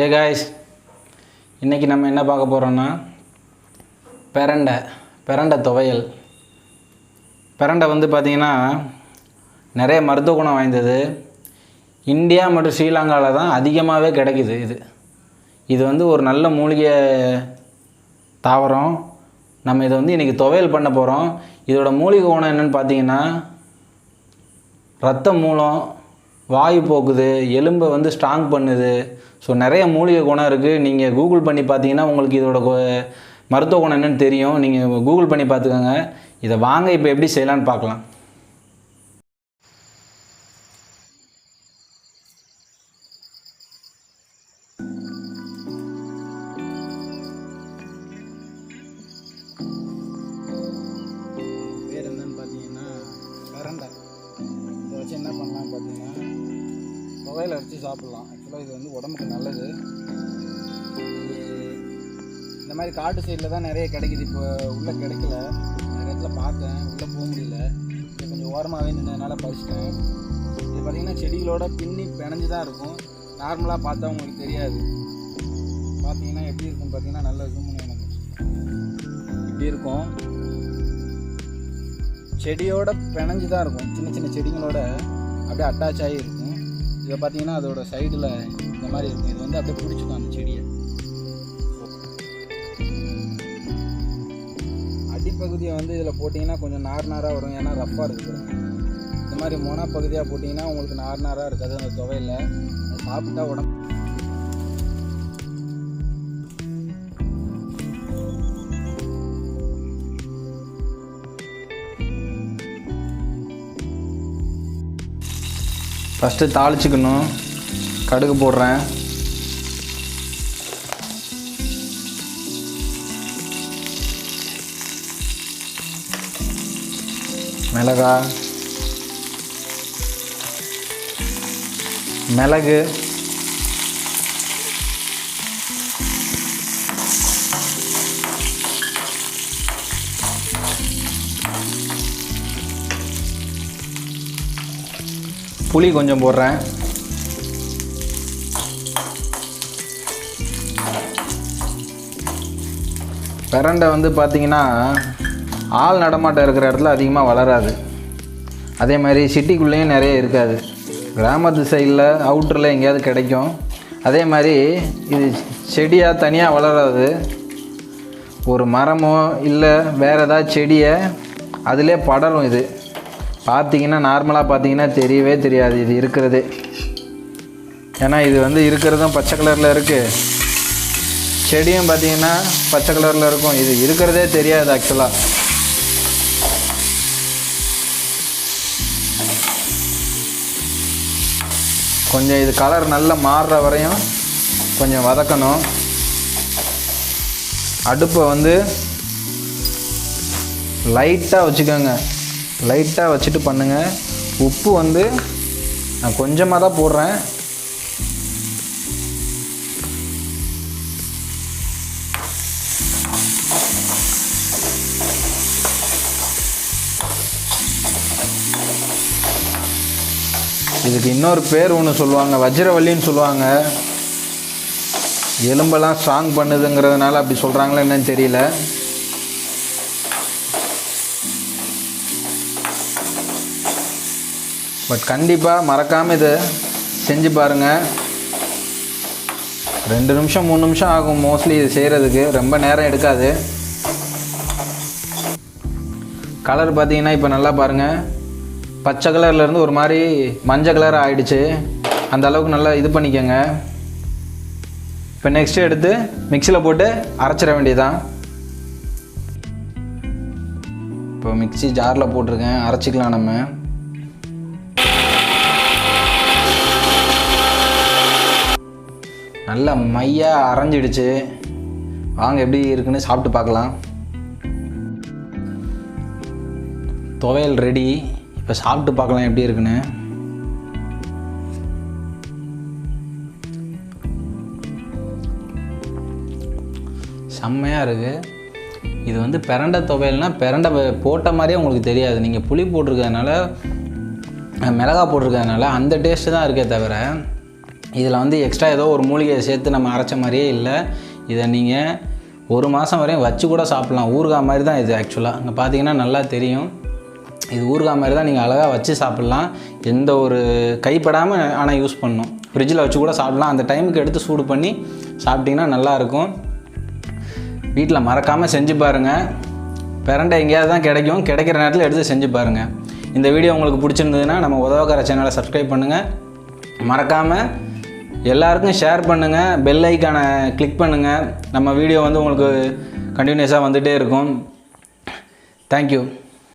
ஏ guys இன்றைக்கி நம்ம என்ன பார்க்க போகிறோன்னா பெரண்டை பெரண்டை துவையல். பெரண்டை வந்து பார்த்திங்கன்னா நிறைய மருத்துவ குணம் வாய்ந்தது. இந்தியா மற்றும் ஸ்ரீலங்காவில் தான் அதிகமாகவே கிடைக்குது இது. இது வந்து ஒரு நல்ல மூலிகை தாவரம். நம்ம இதை வந்து இன்றைக்கி துவையல் பண்ண போகிறோம் இதோட மூலிகை குணம் என்னென்னு பார்த்தீங்கன்னா ரத்த மூலம் வாயு போக்குது எலும்பை வந்து ஸ்ட்ராங் பண்ணுது. ஸோ நிறைய மூலிகை குணம் இருக்குது நீங்கள் கூகுள் பண்ணி பார்த்தீங்கன்னா உங்களுக்கு இதோட மருத்துவ குணம் என்னென்னு தெரியும். நீங்கள் கூகுள் பண்ணி பார்த்துக்கோங்க. இதை வாங்க இப்போ எப்படி செய்யலான்னு பார்க்கலாம். என்னன்னு பார்த்தீங்கன்னா கரண்டை. இதை வச்சு என்ன பண்ணலாம் பார்த்தீங்கன்னா துவையில் அரைச்சி சாப்பிட்லாம். ஆக்சுவலாக இது வந்து உடம்புக்கு நல்லது. இந்த மாதிரி காட்டு சைடில் தான் நிறைய கிடைக்குது. இப்போ உள்ளே கிடைக்கல. நிறைய இடத்துல பார்த்தேன். உள்ளே போக முடியல. கொஞ்சம் ஓரமாகவே நின்றதுனால பறிச்சிட்டேன். இது பார்த்தீங்கன்னா செடிகளோட பின்னி பிணைஞ்சு தான் இருக்கும் நார்மலாக பார்த்தா உங்களுக்கு தெரியாது. பார்த்தீங்கன்னா எப்படி இருக்கும் பார்த்தீங்கன்னா நல்ல ஜூம் பண்ணி எனக்கு இப்படி இருக்கும். செடியோட பிணைஞ்சு தான் இருக்கும். சின்ன சின்ன செடிங்களோட அப்படியே அட்டாச் ஆகி இருக்கும். இதை பார்த்தீங்கன்னா அதோட சைடில் இந்த மாதிரி இருக்கும் இது வந்து அப்படியே பிடிச்சிக்கும் அந்த செடியை. அடிப்பகுதியை வந்து இதில் போட்டிங்கன்னா கொஞ்சம் நார் நாராக வரும். ஏன்னா ரஃப்பாக இருக்குது இந்த மாதிரி மொனா பகுதியாக போட்டிங்கன்னா உங்களுக்கு நார் நாராக இருக்காது. அந்த துவையில் சாப்பிட்டா உடம்பு ஃபஸ்ட்டு தாளிச்சிக்கணும். கடுகு போடுறேன். மிளகா மிளகு. புளி கொஞ்சம் போடுறேன். பிரண்டை வந்து பார்த்திங்கன்னா ஆள் நடமாட்டம் இருக்கிற இடத்துல அதிகமாக வளராது. அதே மாதிரி சிட்டிக்குள்ளேயும் நிறைய இருக்காது. கிராமத்து சைடில் அவுட்டரில் எங்கேயாவது கிடைக்கும். அதே மாதிரி இது செடியாக தனியாக வளராது. ஒரு மரமோ இல்லை வேறு ஏதாவது செடியை அதிலே படரும் இது. பார்த்தீங்கன்னா நார்மலாக பார்த்தீங்கன்னா தெரியவே தெரியாது. இது இருக்கிறதே. ஏன்னா இது வந்து இருக்கிறதும் பச்சை கலரில் இருக்குது செடியும் பார்த்தீங்கன்னா பச்சை கலரில் இருக்கும். இது இருக்கிறதே தெரியாது ஆக்சுவலாக கொஞ்சம் இது கலர் நல்லா மாறுற வரையும் கொஞ்சம் வதக்கணும். அடுப்பை வந்து லைட்டாக வச்சுக்கோங்க. லைட்டாக வச்சுட்டு பண்ணுங்கள் உப்பு வந்து நான் கொஞ்சமாக தான் போடுறேன். இதுக்கு இன்னொரு பேர் ஒன்று சொல்லுவாங்க வஜ்ரவல்லின்னு சொல்லுவாங்க. எலும்பெல்லாம் ஸ்ட்ராங் பண்ணுதுங்கிறதுனால அப்படி சொல்கிறாங்களா என்னன்னு தெரியல. பட் கண்டிப்பாக மறக்காமல் இதை செஞ்சு பாருங்கள் ரெண்டு நிமிஷம் மூணு நிமிஷம் ஆகும் மோஸ்ட்லி இது செய்கிறதுக்கு ரொம்ப நேரம் எடுக்காது. கலர் பார்த்தீங்கன்னா இப்போ நல்லா பாருங்கள் பச்சை கலர்லேருந்து ஒரு மாதிரி மஞ்சள் கலர் ஆகிடுச்சு அந்த அளவுக்கு நல்லா இது பண்ணிக்கோங்க. இப்போ நெக்ஸ்ட் எடுத்து மிக்சியில் போட்டு அரைச்சிட வேண்டியதுதான். இப்போ மிக்ஸி ஜாரில் போட்டிருக்கேன். அரைச்சிக்கலாம் நம்ம. நல்லா மையாக அரைஞ்சிடுச்சு. வாங்க எப்படி இருக்குன்னு சாப்பிட்டு பார்க்கலாம். துவையல் ரெடி இப்போ சாப்பிட்டு பார்க்கலாம் எப்படி இருக்குன்னு. செம்மையாக இருக்குது இது வந்து பிரண்டை துவையல்னால் பிரண்டை போட்ட மாதிரியே உங்களுக்கு தெரியாது. நீங்கள் புளி போட்டிருக்கிறதுனால மிளகா போட்டிருக்கிறதுனால அந்த டேஸ்ட்டு தான் இருக்கே தவிர இதில் வந்து எக்ஸ்ட்ரா ஏதோ ஒரு மூலிகையை சேர்த்து நம்ம அரைச்ச மாதிரியே இல்லை. இதை நீங்கள் ஒரு மாதம் வரையும் வச்சு கூட சாப்பிட்லாம். ஊறுகாய் மாதிரி தான் இது ஆக்சுவலாக இங்கே பார்த்தீங்கன்னா நல்லா தெரியும். இது ஊறுகாய் மாதிரி தான் நீங்கள் அழகாக வச்சு சாப்பிட்லாம். எந்த ஒரு கைப்படாமல் ஆனால் யூஸ் பண்ணணும். ஃப்ரிட்ஜில் வச்சு கூட சாப்பிட்லாம். அந்த டைமுக்கு எடுத்து சூடு பண்ணி சாப்பிட்டிங்கன்னா நல்லாயிருக்கும் வீட்டில் மறக்காமல் செஞ்சு பாருங்கள் பிறண்டை எங்கேயாவது தான் கிடைக்கும். கிடைக்கிற நேரத்தில் எடுத்து செஞ்சு பாருங்கள் இந்த வீடியோ உங்களுக்கு பிடிச்சிருந்ததுன்னா நம்ம உதவக்கார சேனலை சப்ஸ்கிரைப் பண்ணுங்கள் மறக்காமல் எல்லாருக்கும் ஷேர் பண்ணுங்கள் பெல் ஐக்கானை கிளிக் பண்ணுங்கள் நம்ம வீடியோ வந்து உங்களுக்கு கண்டினியூஸாக வந்துகிட்டே இருக்கும். தேங்க்யூ